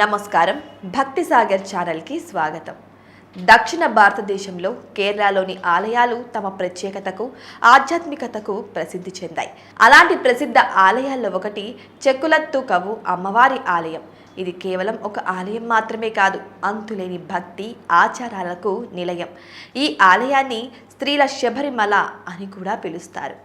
నమస్కారం. భక్తి సాగర్ ఛానల్కి స్వాగతం. దక్షిణ భారతదేశంలో కేరళలోని ఆలయాలు తమ ప్రత్యేకతకు ఆధ్యాత్మికతకు ప్రసిద్ధి చెందాయి. అలాంటి ప్రసిద్ధ ఆలయాల్లో ఒకటి చెక్కులత్తు కవు అమ్మవారి ఆలయం. ఇది కేవలం ఒక ఆలయం మాత్రమే కాదు అంతులేని భక్తి ఆచారాలకు నిలయం. ఈ ఆలయాన్ని స్త్రీల శబరిమల అని కూడా పిలుస్తారు.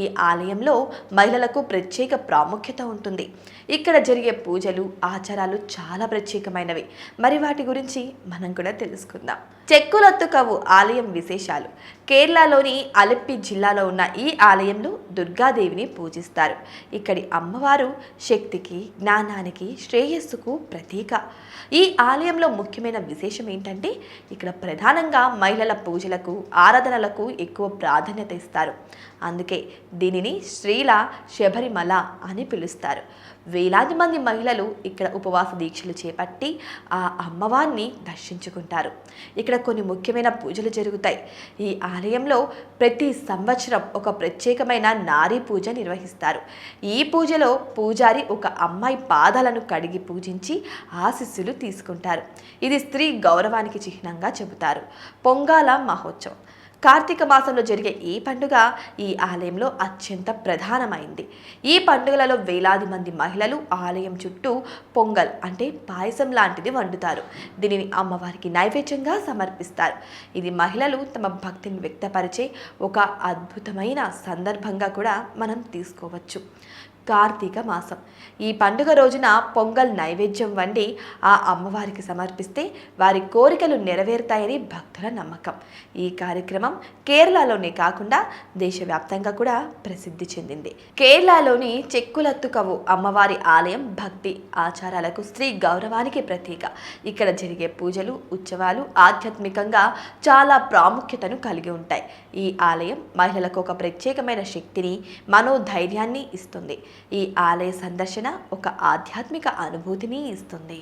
ఈ ఆలయంలో మహిళలకు ప్రత్యేక ప్రాముఖ్యత ఉంటుంది. ఇక్కడ జరిగే పూజలు ఆచారాలు చాలా ప్రత్యేకమైనవి. మరి వాటి గురించి మనం కూడా తెలుసుకుందాం. చెక్కులొత్తుకవు ఆలయం విశేషాలు. కేరళలోని అలెప్పి జిల్లాలో ఉన్న ఈ ఆలయంలో దుర్గాదేవిని పూజిస్తారు. ఇక్కడి అమ్మవారు శక్తికి జ్ఞానానికి శ్రేయస్సుకు ప్రతీక. ఈ ఆలయంలో ముఖ్యమైన విశేషం ఏంటంటే ఇక్కడ ప్రధానంగా మహిళల పూజలకు ఆరాధనలకు ఎక్కువ ప్రాధాన్యత ఇస్తారు. అందుకే దీనిని శ్రీల శబరిమల అని పిలుస్తారు. వేలాది మంది మహిళలు ఇక్కడ ఉపవాస దీక్షలు చేపట్టి ఆ అమ్మవారిని దర్శించుకుంటారు. ఇక్కడ కొన్ని ముఖ్యమైన పూజలు జరుగుతాయి. ఈ ఆలయంలో ప్రతి సంవత్సరం ఒక ప్రత్యేకమైన నారీ పూజ నిర్వహిస్తారు. ఈ పూజలో పూజారి ఒక అమ్మాయి పాదాలను కడిగి పూజించి ఆశీస్సులు తీసుకుంటారు. ఇది స్త్రీ గౌరవానికి చిహ్నంగా చెబుతారు. పొంగాల మహోత్సవం. కార్తీక మాసంలో జరిగే ఈ పండుగ ఈ ఆలయంలో అత్యంత ప్రధానమైంది. ఈ పండుగలలో వేలాది మంది మహిళలు ఆలయం చుట్టూ పొంగల్ అంటే పాయసం లాంటిది వండుతారు. దీనిని అమ్మవారికి నైవేద్యంగా సమర్పిస్తారు. ఇది మహిళలు తమ భక్తిని వ్యక్తపరిచే ఒక అద్భుతమైన సందర్భంగా కూడా మనం తీసుకోవచ్చు. కార్తీక మాసం. ఈ పండుగ రోజున పొంగల్ నైవేద్యం వండి ఆ అమ్మవారికి సమర్పిస్తే వారి కోరికలు నెరవేరుతాయని భక్తుల నమ్మకం. ఈ కార్యక్రమం కేరళలోనే కాకుండా దేశవ్యాప్తంగా కూడా ప్రసిద్ధి చెందింది. కేరళలోని చెక్కులత్తుకవు అమ్మవారి ఆలయం భక్తి ఆచారాలకు స్త్రీ గౌరవానికి ప్రతీక. ఇక్కడ జరిగే పూజలు ఉత్సవాలు ఆధ్యాత్మికంగా చాలా ప్రాముఖ్యతను కలిగి ఉంటాయి. ఈ ఆలయం మహిళలకు ఒక ప్రత్యేకమైన శక్తిని మనోధైర్యాన్ని ఇస్తుంది. ఈ ఆలయ సందర్శన ఒక ఆధ్యాత్మిక అనుభూతిని ఇస్తుంది.